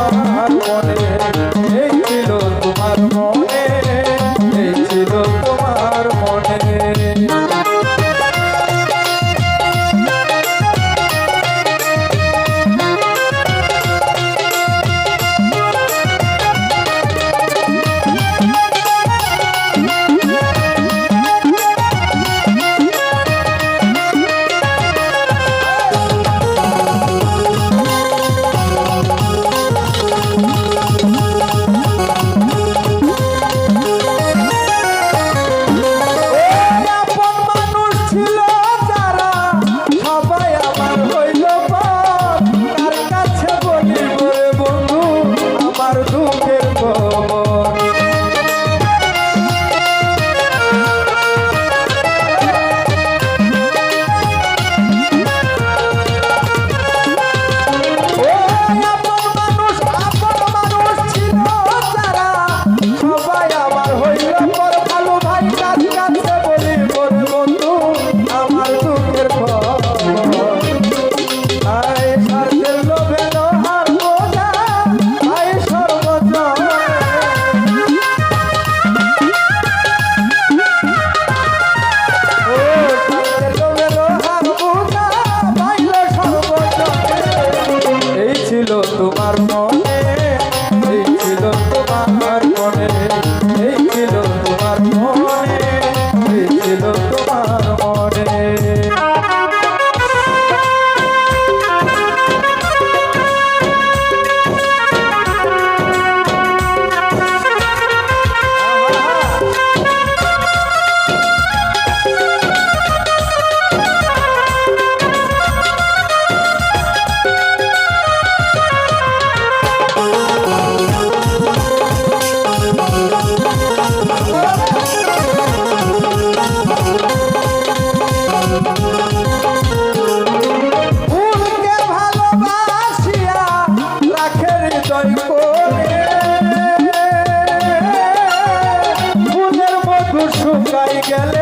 আমার মনে। তোমার মন que.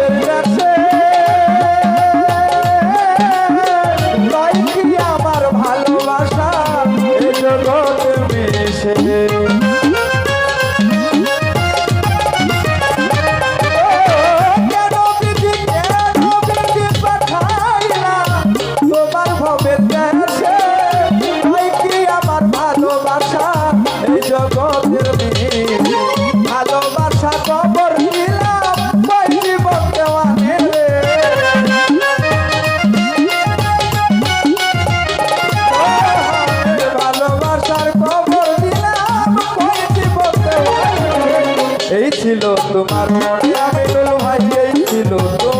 Yeah. এই ছিল তোমার মনে মন ভাই এই ছিল তোমার